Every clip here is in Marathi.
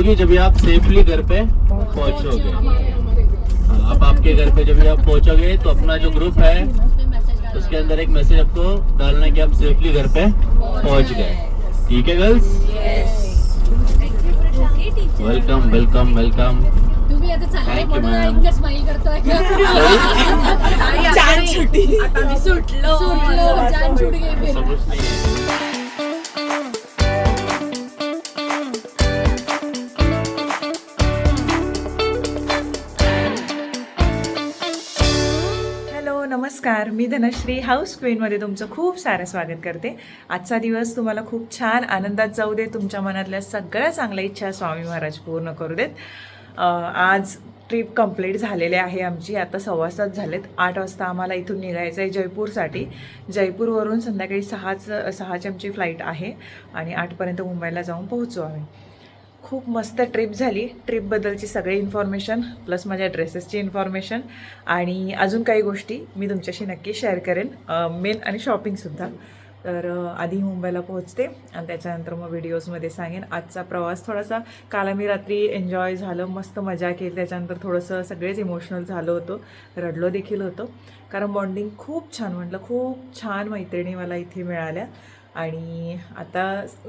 होगी जब आप सेफली घर पे पहुंचोगे। हाँ, अब आपके घर पे जब आप पहुंचोगे तो अपना जो ग्रुप है उसके अंदर एक मैसेज आपको डालना है कि आप सेफली घर पे पहुँच गए। ठीक है गर्ल्स वेलकम वेलकम वेलकम तुम्ही आता चाललाय Thank you, म्हणून ma'am. हॅलो नमस्कार. मी धनश्री हाऊस क्वीनमध्ये तुमचं खूप सारं स्वागत करते. आजचा दिवस तुम्हाला खूप छान आनंदात जाऊ दे तुमच्या मनातल्या सगळ्या चांगल्या इच्छा स्वामी महाराज पूर्ण करू देत. आज ट्रिप कंप्लीट झालेली आहे आमची. आता सव्वा सात झालेत. आठ वाजता आम्हाला इथून निघायचं आहे जयपूरसाठी. जयपूरवरून संध्याकाळी सहाच सहाची आमची फ्लाईट आहे. आणि आठपर्यंत मुंबईला जाऊन पोहोचू आम्ही. खूप मस्त ट्रिप झाली. ट्रिपबद्दलची सगळी इन्फॉर्मेशन प्लस माझ्या ड्रेसेसची इन्फॉर्मेशन आणि अजून काही गोष्टी मी तुमच्याशी नक्की शेअर करेन. मेन आणि शॉपिंगसुद्धा तर आधी मुंबईला पोहोचते आणि त्याच्यानंतर मग व्हिडिओजमध्ये सांगेन. आजचा प्रवास थोडासा काल आम्ही रात्री एन्जॉय झालं मस्त मजा केली. त्याच्यानंतर थोडंसं सगळेच इमोशनल झालो होतो. रडलो देखील होतो. कारण बॉन्डिंग खूप छान म्हटलं. खूप छान मैत्रिणी मला इथे मिळाल्या. आणि आता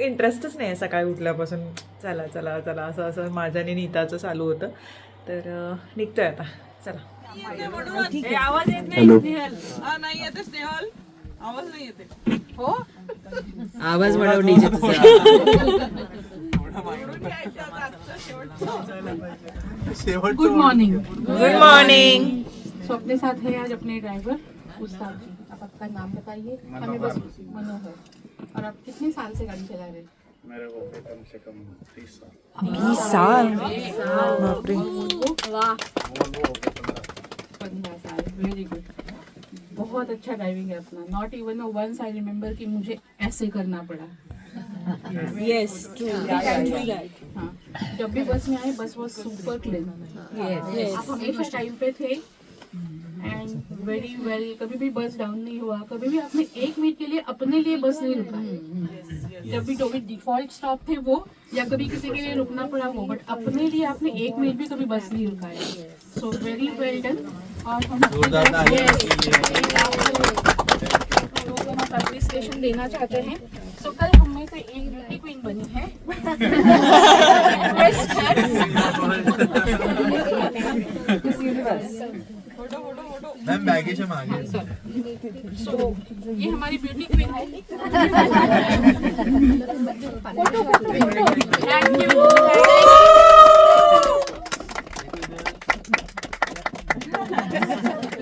इंटरेस्टच नाही आहे सकाळी उठल्यापासून. चला चला चला असं असं माझं आणि नीताचं चालू होतं. तर निघतोय आता. चला. आवाज येत नाही हॅलो. स्नेहल. नाही येते स्नेहल. आवाज नाही येते हो? आवाज वाढव DJ good morning good morning so अपने साथ है आज अपने ड्राइवर उस्ताद जी. आप आपका नाम बताइए। हमें बस मनोहर। और आप कितने साल से गाड़ी चला रहे हैं? बीस साल। पंद्रह। साल। वेरी गुड बहुत अच्छा ड्राइविंग है अपना। Not even once I remember कि मुझे ऐसे करना पड़ा। यस हाँ। जब भी बस में आए बस वॉज़ सुपर क्लीन आप हमेशा टाइम पे थे। एंड वेरी वेरी कभी भी बस डाउन नहीं हुआ कभी भी आपने एक मिनट के लिए अपने लिए बस नहीं रुका है। जब भी जो भी डिफ़ॉल्ट स्टॉप थे वो या कभी किसी के लिए रुकना पड़ा वो बट अपने लिए आपने एक मिनट भी कभी बस नहीं रुकाया सो वेरी वेल डन और हम लोगों को हम अप्रिसिएशन देना चाहते हैं। सो कल हम में से एक ब्यूटी क्वीन बनी है। मैम बैगेज सो ये हमारी ब्यूटी क्वीन है थैंक यू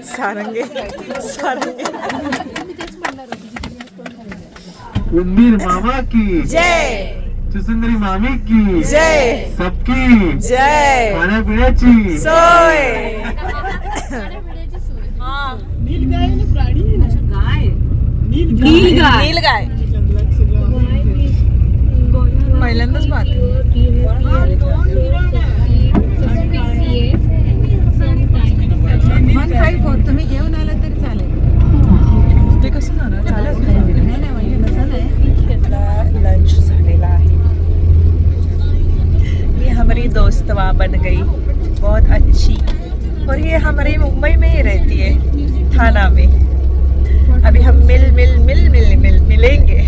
सारंगे सारंगे। उन्नीर मामा की। जय। सुंदरी मामी की। जय। सबकी। जय। खाण्यापिण्याची सोय नील गाय. पहिल्यांदाच पाहते वन फाईव्ह फोर तुम्ही घेऊन आलं तरी चालेल ते कसं जाणार चालेल नाही नाही म्हणजे तसं नाही लंच झालेला आहे ये हमारी दोस्त वहाँ बन गई बहुत अच्छी और ये हमारे मुंबई में ही रहती है थाना में। अभी हम मिल मिल मिल मिल मिल मिलेंगे।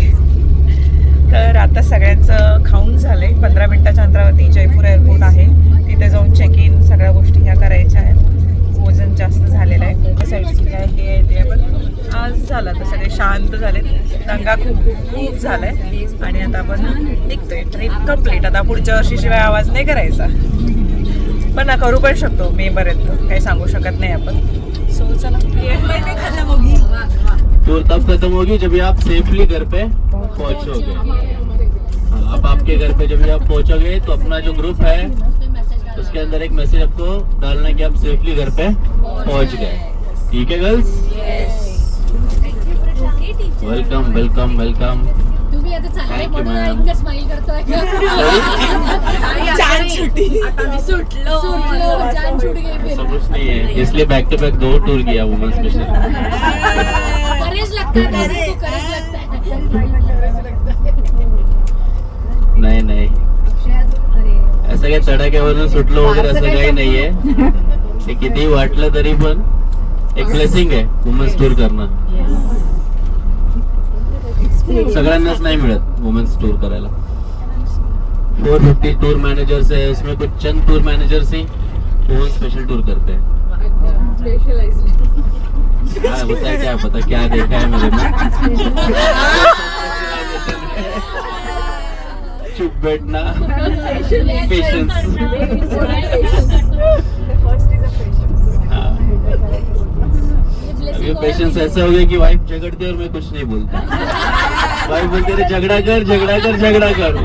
तर आता सगळ्यांचं खाऊन झालं आहे पंधरा मिनटाच्या अंतरावरती जयपूर एअरपोर्ट आहे. तिथे जाऊन चेक इन सगळ्या गोष्टी ह्या करायच्या आहेत. वजन जास्त झालेलं आहे. साईडची आहे हे आहे, ते पण आज झालं. तर सगळे शांत झाले दंगा खूप खूप खूप झालाय. आणि आता आपण निघतोय. ट्रिप कंप्लीट आता पुढच्या वर्षीशिवाय आवाज नाही करायचा. पण ना करू पण शकतो. मे पर्यंत काही सांगू शकत नाही आपण. सो चला. टूर तब खत्म होगी जब आप सेफली घर पे पहुंचोगे। हाँ, अब आपके घर पे जब आप पहुंचोगे तो अपना जो ग्रुप है उसके अंदर एक मैसेज आपको डालना है कि आप सेफली घर पे पहुँच गए। ठीक है गर्ल्स वेलकम वेलकम वेलकम तुम्ही आता चाललाय म्हणून. इतकं स्माइल करतोय. छान सुट्टी आता मी सुटलो. सुटलो जान छूट गई फिर सब कुछ नहीं है इसलिए बैक टू बैक दो टूर किया वुमेन स्पेशल करेज लगता है करेज लगता है नहीं नहीं. ऐसा काही तडाख्यावरून सुटलो वगैरे असं काही नाहीये. ते कितीही वाटलं तरी पण एक ब्लेसिंग आहे वुमन्स टूर करणं सगळ्यांनाच नाही मिळत वुमेन्स टूर करायला. फोर फिफ्टी टूर मॅनेजर्स है उसमें कुछ चंद टूर मॅनेजर्स ही वुमेन स्पेशल टूर करते हैं. हाँ क्या पता क्या देखा है मेरे में? चुप बैठना. पेशेंस पेशेंस ऐसा हो गया कि वाइफ झगड़ती है और मैं कुछ नहीं बोलता. वाइफ बोलते रे झगड़ा कर झगड़ा कर झगड़ा कर.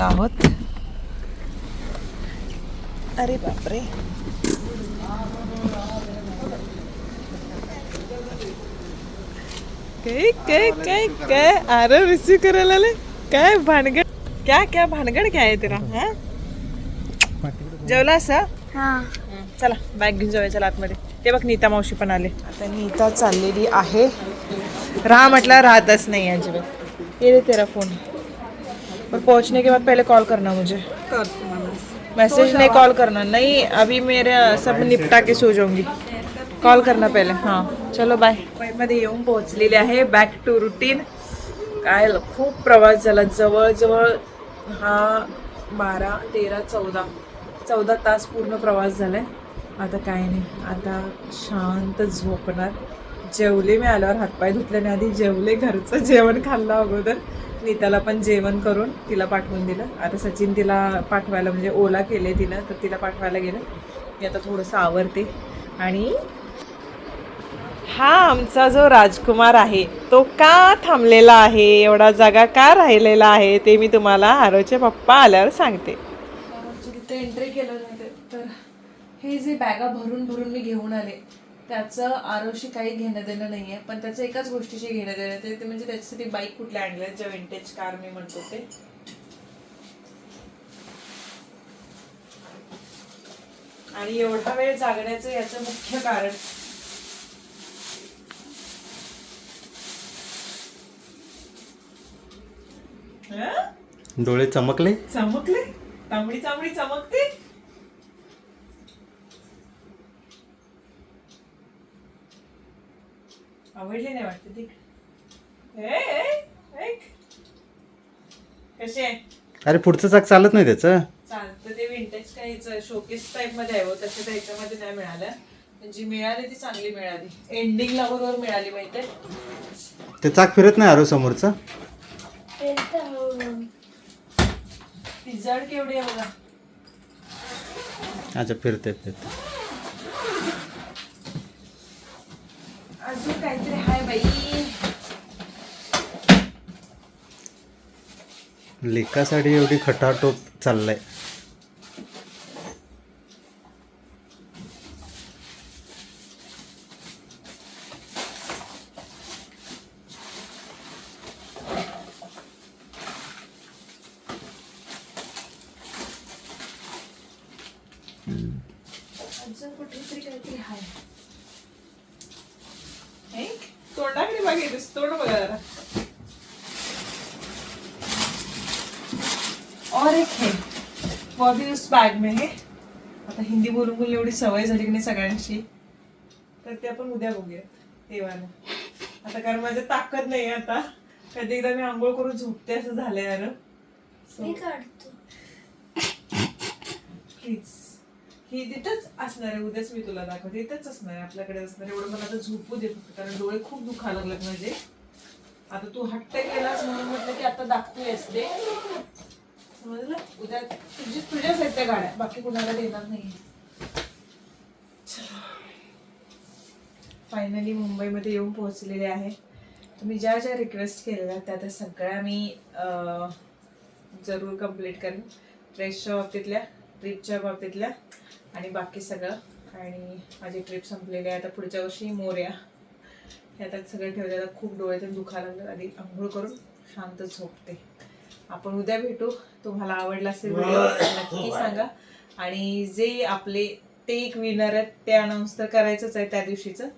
आहोत. अरे बापरे. काय काय काय काय आरव रिसीव करायला आले? काय भानगड क्या क्या भानगड काय आहे तेरा हा? जेवला असं चला बॅग घेऊन जाऊया चला आतमध्ये. ते बघ नीता मावशी पण आले. आता नीता चाललेली आहे. राहा म्हटलं राहतच नाही अजिबात. ये रे तेरा फोन और पहुंचने के बाद पहले कॉल करना मुझे. मैसेज नहीं कॉल करना नहीं अभी मेरे सब निपटा के सो जाऊंगी. कॉल करना पहिले हां। चलो बाय मुंबईमध्ये येऊन पोहोचलेले आहे. बॅक टू रुटीन काय खूप प्रवास झाला. जवळजवळ हा बारा तेरा चौदा चौदा तास पूर्ण प्रवास झालाय. आता काय नाही. आता शांत झोपणार. जेवले मी आल्यावर हातपाय धुतल्याने आधी जेवले घरचं जेवण खाल्लं अगोदर. नीताला पण जेवण करून तिला पाठवून दिलं. आता सचिन तिला पाठवायला म्हणजे ओला केले तिनं तर तिला पाठवायला गेलं. मी आता थोडंसं आवरते. आणि हा आमचा जो राजकुमार आहे तो का थांबलेला आहे? एवढा जागा का राहिलेला आहे? ते मी तुम्हाला आरोचे पप्पा आल्यावर सांगते. तिथे एंट्री केलं नाही तर हे जे बॅगा भरून भरून मी घेऊन आले त्याचं आरोशी काही घेणं देणं नाही आहे पण त्याचं एकाच गोष्टीशी घेणं देणं ते ते म्हणजे त्याच्यासाठी बाईक कुठल्या आणल्या ज्या विंटेज कार मी म्हणतो ते. आणि एवढा वेळ जागण्याचं याचं मुख्य कारण डोळे चमकले? चमकले? तांबडी चांबडी चमकते? आवडली नाही वाटते ती आहे? अरे पुढचं चाक चालत नाही त्याचं. चालतं ते विंटेज काहीच शोकेस टाईपमध्ये आहे हो तसं तर ह्याच्यामध्ये नाही मिळालं. पण जी मिळाली ती चांगली मिळाली. एंडिंगला बरोबर मिळाली माहिती ते चाक फिरत नाही अरे समोरचं? ती जड केवढी आहे बघा. अच्छा फिरते फिरते अजून काहीतरी हाय बाई. लेकासाठी एवढी खटाटोप चाललाय. अजून कुठेतरी काहीतरी हाय. ऐक, तोंडाकडे बघायचं तोंड बघा जरा. और एक है. वो भी उस बैग में है. आता हिंदी बोलून बोलून एवढी सवय झाली की नाही सगळ्यांशी तर ते आपण उद्या बघूया तेव्हाला आता कारण माझ्या ताकद नाही आता. कधी एकदा मी आंघोळ करून झोपते असं झालंय यार प्लीज ही तिथंच असणार आहे उद्याच मी तुला दाखवते. इथंच असणार आहे आपल्याकडे असणार आहे. एवढं मला आता झोपू दे फक्त कारण डोळे खूप दुखा लागलेत माझे. आता तू हट्ट केलास म्हणून म्हटलं की आता दाखतोयस दे समजलं? उद्या तुझी तुझ्याच आहेत त्या गाड्या बाकी कुणाला देणार नाही फायनली मुंबईमध्ये येऊन पोहोचलेले आहे. तुम्ही ज्या ज्या रिक्वेस्ट केलेल्या त्या त्या सगळ्या मी जरूर कंप्लीट करेन. ड्रेसच्या बाबतीतल्या ट्रीपच्या बाबतीतल्या. आणि बाकी सगळं. आणि माझी ट्रिप संपलेली आहे. आता पुढच्या वर्षी मोर्या. हे आता सगळं ठेवलेलं खूप डोळे तर दुखायला लागलं. आधी आंघोळ करून शांत झोपते. आपण उद्या भेटू. तुम्हाला आवडला असेल व्हिडिओ नक्की सांगा. आणि जे आपले ते एक विनर आहेत ते अनाऊन्स तर करायचंच आहे त्या दिवशीचं.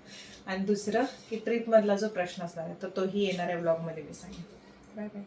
आणि दुसरं की ट्रिपमधला जो प्रश्न असणार आहे तर तोही येणाऱ्या ब्लॉगमध्ये मी सांगेन. Bye bye